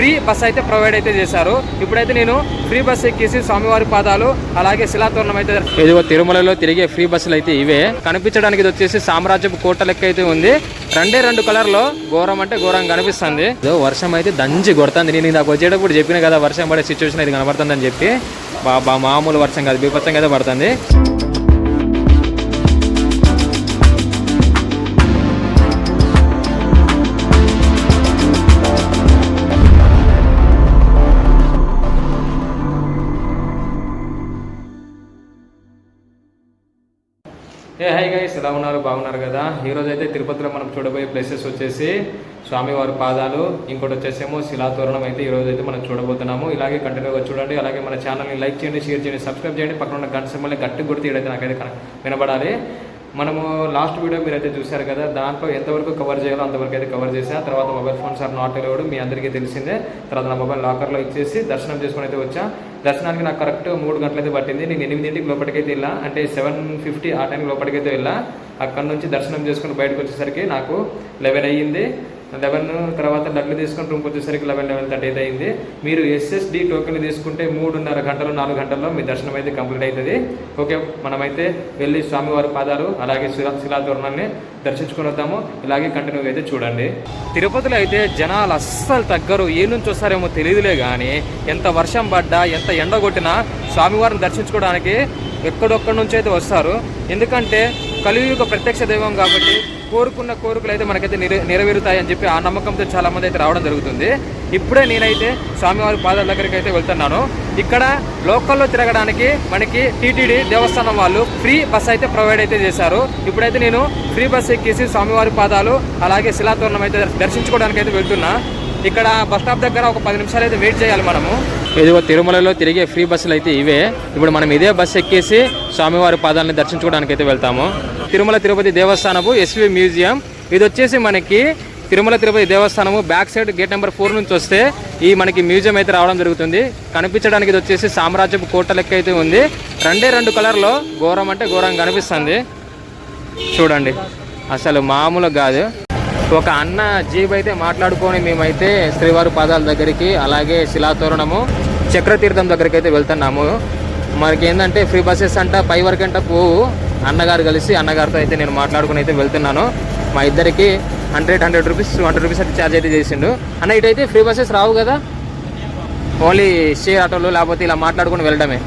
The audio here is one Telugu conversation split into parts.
ఫ్రీ బస్ అయితే ప్రొవైడ్ అయితే చేశారు. ఇప్పుడైతే నేను ఫ్రీ బస్ ఎక్కేసి స్వామివారి పాదాలు అలాగే శిలాతోరణం అయితే ఇదిగో తిరుమలలో తిరిగే ఫ్రీ బస్సులు అయితే ఇవే. కనిపించడానికి ఇది వచ్చేసి సామ్రాజ్యపు కోట లెక్క అయితే ఉంది. రెండే రెండు కలర్లో ఘోరం అంటే ఘోరం కనిపిస్తుంది. ఇదో వర్షం అయితే దంచి కొడుతుంది. నేను నాకు వచ్చేటప్పుడు చెప్పిన కదా వర్షం పడే సిచ్యువేషన్ ఇది కనబడుతుందని చెప్పి. బాబా మామూలు వర్షం కాదు బీభత్సంగా అయితే పడుతుంది. ఏ హై గైస్ ఎలా ఉన్నారు? బాగున్నారు కదా? ఈరోజు అయితే తిరుపతిలో మనం చూడబోయే ప్లేసెస్ వచ్చేసి స్వామివారి పాదాలు ఇంకోటి వచ్చేసేమో శిలాతోరణం అయితే ఈరోజు అయితే మనం చూడబోతున్నాము. ఇలాగే కంటిన్యూగా చూడండి అలాగే మన ఛానల్ని లైక్ చేయండి షేర్ చేయండి సబ్స్క్రైబ్ చేయండి. పక్కన ఉన్న గంట సింబల్ని గట్టి కొడితే ఇడైతే నాకైతే కన- వినబడాలి. మనము లాస్ట్ వీడియో మీరు అయితే చూశారు కదా దాంట్లో ఎంతవరకు కవర్ చేయాలో అంతవరకు అయితే కవర్ చేసా తర్వాత mobile phones are not allowed మీ అందరికీ తెలిసిందే. తర్వాత నా మొబైల్ లాకర్లో ఇచ్చేసి దర్శనం చేసుకుని అయితే వచ్చా. దర్శనానికి నాకు కరెక్ట్ మూడు గంటలైతే పట్టింది. నేను ఎనిమిదింటికి లోపలికైతే వెళ్ళా. అంటే సెవెన్ ఫిఫ్టీ ఆ టైంకి లోపలికైతే వెళ్ళా. అక్కడ నుంచి దర్శనం చేసుకుని బయటకు వచ్చేసరికి నాకు లెవెన్ అయ్యింది. లెవెన్ తర్వాత డబ్బులు తీసుకుని రూమ్కి వచ్చేసరికి లెవెన్ లెవెన్ థర్టీ అయితే అయింది. మీరు ఎస్ఎస్డి టోకెన్ తీసుకుంటే మూడున్నర గంటలు నాలుగు గంటల్లో మీ దర్శనం అయితే కంప్లీట్ అవుతుంది. ఓకే మనమైతే వెళ్ళి స్వామివారి పాదాలు అలాగే శిలా శిలాతోరణాన్ని దర్శించుకుని వద్దాము. ఇలాగే కంటిన్యూ అయితే చూడండి. తిరుపతిలో అయితే జనాలు అస్సలు తగ్గరు. ఏ నుంచి వస్తారేమో తెలియదులే కానీ ఎంత వర్షం పడ్డా ఎంత ఎండ కొట్టినా స్వామివారిని దర్శించుకోవడానికి ఎక్కడొక్కడి నుంచి అయితే వస్తారు. ఎందుకంటే కలియుగ ప్రత్యక్ష దైవం కాబట్టి కోరుకున్న కోరికలు అయితే మనకైతే నెర నెరవేరుతాయని చెప్పి ఆ నమ్మకంతో చాలామంది అయితే రావడం జరుగుతుంది. ఇప్పుడే నేనైతే స్వామివారి పాదాల దగ్గరికి అయితే వెళ్తున్నాను. ఇక్కడ లోకల్లో తిరగడానికి మనకి టీటీడీ దేవస్థానం వాళ్ళు ఫ్రీ బస్ అయితే ప్రొవైడ్ అయితే చేశారు. ఇప్పుడైతే నేను ఫ్రీ బస్ ఎక్కేసి స్వామివారి పాదాలు అలాగే శిలాతోరణం అయితే దర్శించుకోవడానికి అయితే వెళ్తున్నా. ఇక్కడ బస్ స్టాప్ దగ్గర ఒక పది నిమిషాలు అయితే వెయిట్ చేయాలి మనము. ఇదిగో తిరుమలలో తిరిగే ఫ్రీ బస్సులు అయితే ఇవే. ఇప్పుడు మనం ఇదే బస్ ఎక్కేసి స్వామివారి పాదాలని దర్శించుకోవడానికి అయితే వెళ్తాము. తిరుమల తిరుపతి దేవస్థానము ఎస్వి మ్యూజియం. ఇది వచ్చేసి మనకి Tirumala Tirupati దేవస్థానము back side gate number four నుంచి వస్తే ఈ మనకి మ్యూజియం అయితే రావడం జరుగుతుంది. కనిపించడానికి ఇది వచ్చేసి సామ్రాజ్యపు కోట లెక్క అయితే ఉంది. రెండే రెండు కలర్లో ఘోరం అంటే ఘోరం కనిపిస్తుంది. చూడండి. అసలు మామూలు కాదు. ఒక అన్న జీబ్ అయితే మాట్లాడుకొని మేమైతే శ్రీవారి పాదాల దగ్గరికి అలాగే శిలాతోరణము చక్రతీర్థం దగ్గరికి అయితే వెళ్తున్నాము. మనకి ఏంటంటే ఫ్రీ బస్సెస్ అంట పై వరకు అంట పోవు. అన్నగారు కలిసి అన్నగారితో అయితే నేను మాట్లాడుకుని అయితే వెళ్తున్నాను. మా ఇద్దరికి hundred hundred rupees two hundred rupees అయితే ఛార్జ్ అయితే చేసిండు. అన్న ఇటైతే ఫ్రీ బస్సెస్ రావు కదా? ఓన్లీ షేర్ ఆటోలు లేకపోతే ఇలా మాట్లాడుకుని వెళ్ళడమే.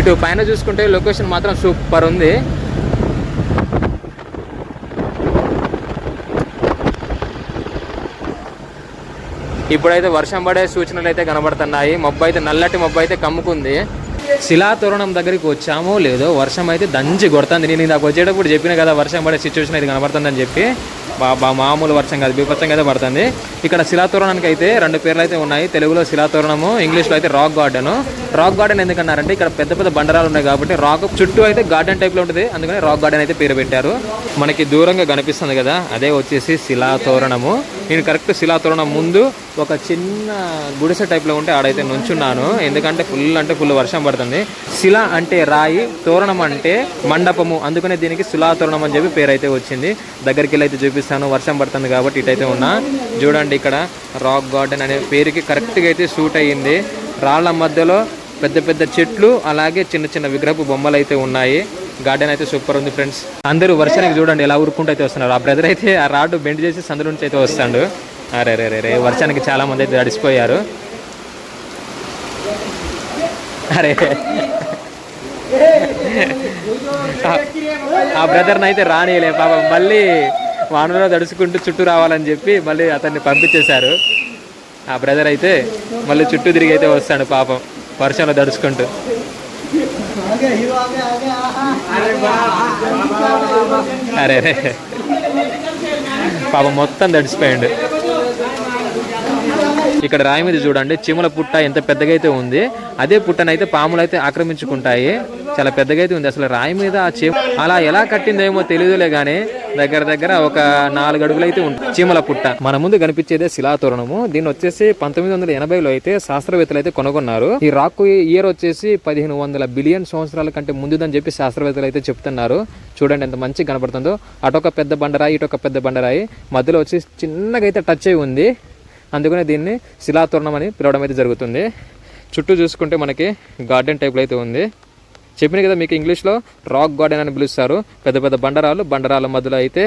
ఇటు పైన చూసుకుంటే లొకేషన్ మాత్రం సూపర్ ఉంది. ఇప్పుడైతే వర్షం పడే సూచనలు అయితే కనబడుతున్నాయి. మబ్బు అయితే నల్లటి మబ్బు అయితే కమ్ముకుంది. శిలాతోరణం దగ్గరికి వచ్చామో లేదో వర్షం అయితే దంచి కొడుతుంది. నేను నాకు వచ్చేటప్పుడు చెప్పిన కదా వర్షం పడే సిచ్యువేషన్ అయితే కనబడుతుందని చెప్పి. మామూలు వర్షం కాదు బీభత్సంగా అయితే పడుతుంది. ఇక్కడ శిలాతోరణానికి అయితే రెండు పేర్లు అయితే ఉన్నాయి. తెలుగులో శిలాతోరణము ఇంగ్లీష్లో అయితే రాక్ గార్డెన్. రాక్ గార్డెన్ ఎందుకన్నారంటే ఇక్కడ పెద్ద పెద్ద బండరాలు ఉన్నాయి కాబట్టి రాక్ చుట్టూ అయితే గార్డెన్ టైప్లో ఉంటుంది. అందుకని రాక్ గార్డెన్ అయితే పేరు పెట్టారు. మనకి దూరంగా కనిపిస్తుంది కదా అదే వచ్చేసి శిలాతోరణము. నేను కరెక్ట్ శిలాతోరణం ముందు ఒక చిన్న గుడిసె టైప్లో ఉంటే ఆడైతే నుంచున్నాను. ఎందుకంటే ఫుల్ అంటే ఫుల్ వర్షం పడుతుంది. శిల అంటే రాయి తోరణం అంటే మండపము. అందుకనే దీనికి శిలాతోరణం అని చెప్పి పేరు అయితే వచ్చింది. దగ్గరికి వెళ్ళి అయితే చూపిస్తాను వర్షం పడుతుంది కాబట్టి ఇటైతే ఉన్నా. చూడండి ఇక్కడ రాక్ గార్డెన్ అనే పేరుకి కరెక్ట్గా అయితే సూట్ అయ్యింది. రాళ్ళ మధ్యలో పెద్ద పెద్ద చెట్లు అలాగే చిన్న చిన్న విగ్రహపు బొమ్మలు అయితే ఉన్నాయి. గార్డెన్ అయితే సూపర్ ఉంది ఫ్రెండ్స్. అందరూ వర్షానికి చూడండి ఎలా ఊరుకుంటూ అయితే వస్తున్నారు. ఆ బ్రదర్ అయితే ఆ రాడ్డు బెండ్ చేసి సందు నుంచి అయితే వస్తాడు. అరే రే రే వర్షానికి చాలా మంది అయితే తడిసిపోయారు అరే. ఆ- బ్రదర్ని అయితే రానియలే పాపం. మళ్ళీ వానలో తడుచుకుంటూ చుట్టూ రావాలని చెప్పి మళ్ళీ అతన్ని పంపించేశారు. ఆ బ్రదర్ అయితే మళ్ళీ చుట్టూ తిరిగి అయితే వస్తాడు పాపం వర్షంలో తడుచుకుంటూ. అరే రే పాపం మొత్తం తడిసిపోయాడు. ఇక్కడ రాయి మీద చూడండి చీమల పుట్ట ఎంత పెద్దగా అయితే ఉంది అదే పుట్టనైతే పాములు అయితే ఆక్రమించుకుంటాయి. చాలా పెద్దగా అయితే ఉంది. అసలు రాయి మీద ఆ చీమ అలా ఎలా కట్టిందేమో తెలియదులే గానీ దగ్గర దగ్గర ఒక నాలుగు అడుగులు అయితే ఉంటుంది చీమల పుట్ట. మన ముందు కనిపించేదే శిలాతోరణము దీన్ని వచ్చేసి పంతొమ్మిది వందల ఎనభైలో అయితే శాస్త్రవేత్తలు అయితే కొనుగొన్నారు. ఈ రాక్ ఇయర్ వచ్చేసి పదిహేను వందల బిలియన్ సంవత్సరాల కంటే ముందుదని చెప్పి శాస్త్రవేత్తలు అయితే చెప్తున్నారు. చూడండి ఎంత మంచిగా కనపడుతుందో అటొక పెద్ద బండరాయి ఇటొక పెద్ద బండరాయి. మధ్యలో వచ్చి చిన్నగా అయితే టచ్ అయి ఉంది. అందుకనే దీన్ని శిలాతోరణం అని పిలవడం అయితే జరుగుతుంది. చుట్టూ చూసుకుంటే మనకి గార్డెన్ టైప్లో అయితే ఉంది. చెప్పిన కదా మీకు ఇంగ్లీష్లో రాక్ గార్డెన్ అని పిలుస్తారు. పెద్ద పెద్ద బండరాలు బండరాల మధ్యలో అయితే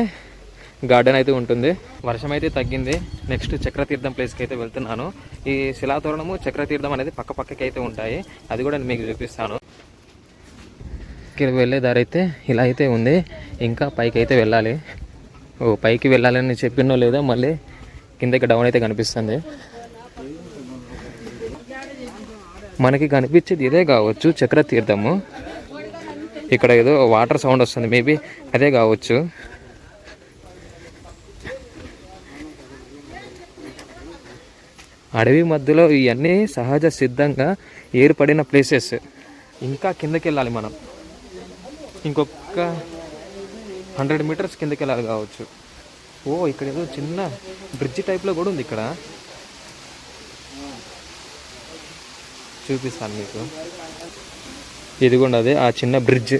గార్డెన్ అయితే ఉంటుంది. వర్షం అయితే తగ్గింది. నెక్స్ట్ చక్రతీర్థం ప్లేస్కి అయితే వెళ్తున్నాను. ఈ శిలాతోరణము చక్రతీర్థం అనేది పక్క పక్కకి అయితే ఉంటాయి. అది కూడా నేను మీకు చూపిస్తాను. ఇక్కడ వెళ్ళే దారి అయితే ఇలా అయితే ఉంది. ఇంకా పైకి అయితే వెళ్ళాలి. ఓ పైకి వెళ్ళాలని చెప్పినో లేదో మళ్ళీ కిందకి డౌన్ అయితే కనిపిస్తుంది. మనకి కనిపించేది ఇదే కావచ్చు చక్ర తీర్థము ఇక్కడ ఏదో వాటర్ సౌండ్ వస్తుంది మేబీ అదే కావచ్చు. అడవి మధ్యలో ఇవన్నీ సహజ సిద్ధంగా ఏర్పడిన ప్లేసెస్ ఇంకా కిందకి వెళ్ళాలి మనం. ఇంకొక హండ్రెడ్ మీటర్స్ కిందకి వెళ్ళాలి కావచ్చు. ఓ ఇక్కడ ఏదో చిన్న బ్రిడ్జి టైప్లో కూడా ఉంది ఇక్కడ. చూపిస్తాను మీకు. ఇదిగోండి అదే ఆ చిన్న బ్రిడ్జ్.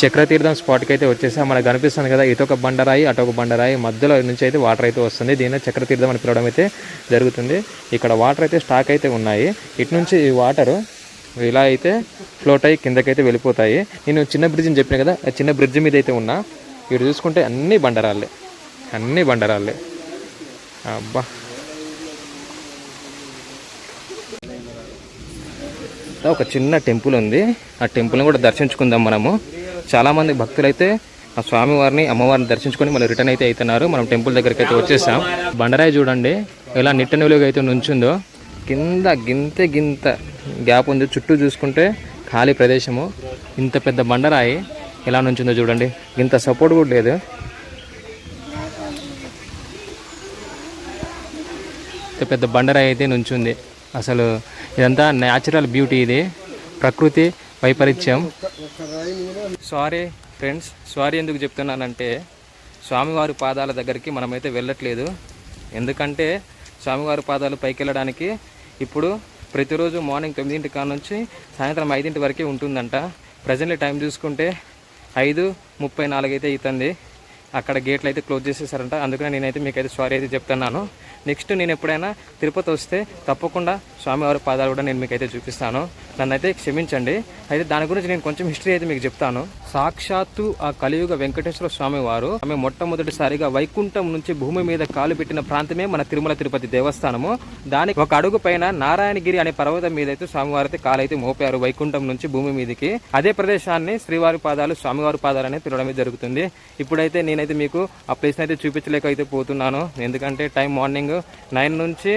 చక్రతీర్థం స్పాట్కి అయితే వచ్చేసా. మనకు కనిపిస్తుంది కదా ఇటు ఒక బండరాయి అటు ఒక బండరాయి మధ్యలో నుంచి అయితే వాటర్ అయితే వస్తుంది. దీన్ని చక్రతీర్థం అని పిలవడం అయితే జరుగుతుంది. ఇక్కడ వాటర్ అయితే స్టాక్ అయితే ఉన్నాయి. ఇటు నుంచి ఈ వాటర్ ఇలా అయితే ఫ్లోట్ అయ్యి కిందకైతే వెళ్ళిపోతాయి. నేను చిన్న బ్రిడ్జ్ అని చెప్పిన కదా ఆ చిన్న బ్రిడ్జ్ మీద అయితే ఉన్నా. ఇటు చూసుకుంటే అన్ని బండరాళ్ళే. అన్ని బండరాళ్ళే. అబ్బా. ఒక చిన్న టెంపుల్ ఉంది. ఆ టెంపుల్ని కూడా దర్శించుకుందాం మనము. చాలామంది భక్తులైతే ఆ స్వామివారిని అమ్మవారిని దర్శించుకొని మళ్ళీ రిటర్న్ అయితే అవుతున్నారు. మనం టెంపుల్ దగ్గరికి అయితే వచ్చేసాం. బండరాయి చూడండి. ఎలా నిట్ట నిలువుగా అయితే నుంచుందో. కింద గింత గింత గ్యాప్ ఉంది. చుట్టూ చూసుకుంటే ఖాళీ ప్రదేశము. ఇంత పెద్ద బండరాయి. ఎలా నుంచిందో చూడండి. ఇంత సపోర్ట్ కూడా లేదు. పెద్ద బండరాయి అయితే నుంచుంది. అసలు ఇదంతా న్యాచురల్ బ్యూటీ ఇది. ప్రకృతి వైపరీత్యం. సారీ ఫ్రెండ్స్ సారీ ఎందుకు చెప్తున్నానంటే స్వామివారి పాదాల దగ్గరికి మనమైతే వెళ్ళట్లేదు. ఎందుకంటే స్వామివారి పాదాలు పైకి వెళ్ళడానికి ఇప్పుడు ప్రతిరోజు మార్నింగ్ తొమ్మిదింటి కాడ నుంచి సాయంత్రం ఐదింటి వరకే ఉంటుందంట. ప్రజెంట్లీ టైం చూసుకుంటే ఐదు ముప్పై నాలుగు అయితే అవుతుంది అక్కడ గేట్లు అయితే క్లోజ్ చేసేసారంట. అందుకని నేనైతే మీకైతే సారీ అయితే చెప్తున్నాను. నెక్స్ట్ నేను ఎప్పుడైనా తిరుపతి వస్తే తప్పకుండా స్వామివారి పాదాలు కూడా నేను మీకైతే చూపిస్తాను. నన్ను అయితే క్షమించండి. అయితే దాని గురించి నేను కొంచెం హిస్టరీ అయితే మీకు చెప్తాను. సాక్షాత్తు ఆ కలియుగ వెంకటేశ్వర స్వామి వారు ఆమె మొట్టమొదటిసారిగా వైకుంఠం నుంచి భూమి మీద కాలు పెట్టిన ప్రాంతమే మన తిరుమల తిరుపతి దేవస్థానము. దానికి ఒక అడుగు పైన నారాయణగిరి అనే పర్వతం మీద అయితే స్వామివారి అయితే కాలైతే మోపారు వైకుంఠం నుంచి భూమి మీదకి. అదే ప్రదేశాన్ని శ్రీవారి పాదాలు స్వామివారి పాదాలు అనేది తిరగడం జరుగుతుంది. ఇప్పుడైతే నేనైతే మీకు ఆ ప్లేస్ అయితే చూపించలేక అయితే పోతున్నాను. ఎందుకంటే టైం మార్నింగ్ నైన్ నుంచి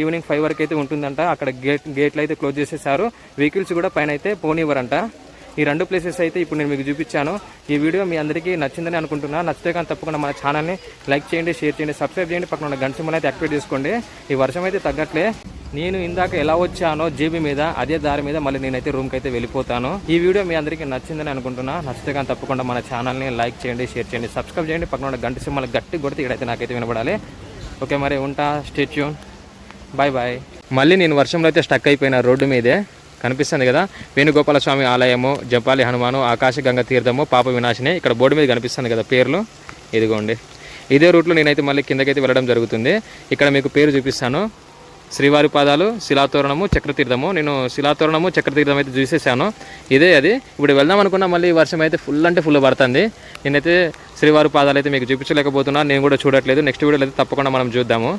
ఈవినింగ్ ఫైవ్ వరకు అయితే ఉంటుందంట. అక్కడ గేట్ గేట్లు అయితే క్లోజ్ చేసేసారు. వెహికల్స్ కూడా పైన అయితే పోనివ్వరంట. ఈ రెండు ప్లేసెస్ అయితే ఇప్పుడు నేను మీకు చూపించాను. ఈ వీడియో మీ అందరికీ నచ్చిందని అనుకుంటున్నా. నచ్చితే కానీ తప్పకుండా మన ఛానల్ని లైక్ చేయండి షేర్ చేయండి సబ్స్క్రైబ్ చేయండి. పక్కన ఉన్న గంట సింబల్ అయితే యాక్టివేట్ చేసుకోండి. ఈ వర్షం అయితే తగ్గట్లే. నేను ఇందాక ఎలా వచ్చానో జీబీ మీద అదే దారి మీద మళ్ళీ నేనైతే రూమ్కి అయితే వెళ్ళిపోతాను. ఈ వీడియో మీ అందరికీ నచ్చిందని అనుకుంటున్నా. నచ్చితే కానీ తప్పకుండా మన ఛానల్ని లైక్ చేయండి షేర్ చేయండి సబ్స్క్రైబ్ చేయండి. పక్కన ఉన్న గంట సింబల్ గట్టి కొడితే ఇక్కడైతే నాకైతే వినపడాలి ఓకే మరి ఉంటా. స్టేట్యూన్ బాయ్ బాయ్ మళ్ళీ నేను వర్షంలో అయితే స్టక్ అయిపోయిన రోడ్డు మీదే. కనిపిస్తుంది కదా. వేణుగోపాల స్వామి ఆలయము జపాలి హనుమాను ఆకాశగంగ తీర్థము పాప వినాశిని ఇక్కడ బోర్డు మీద కనిపిస్తుంది కదా పేర్లు. ఇదిగోండి. ఇదే రూట్లో నేనైతే మళ్ళీ కిందకైతే వెళ్ళడం జరుగుతుంది. ఇక్కడ మీకు పేరు చూపిస్తాను. శ్రీవారి పాదాలు శిలాతోరణము చక్రతీర్థము. నేను శిలాతోరణము చక్రతీర్థం అయితే చూసేసాను. ఇదే అది. ఇప్పుడు వెళ్దాం అనుకున్నా మళ్ళీ వర్షం అయితే ఫుల్ అంటే ఫుల్ పడుతుంది. నేనైతే శ్రీవారి పాదాలు అయితే మీకు చూపించలేకపోతున్నా. నేను కూడా చూడట్లేదు. నెక్స్ట్ వీడియోలో అయితే తప్పకుండా మనం చూద్దాము.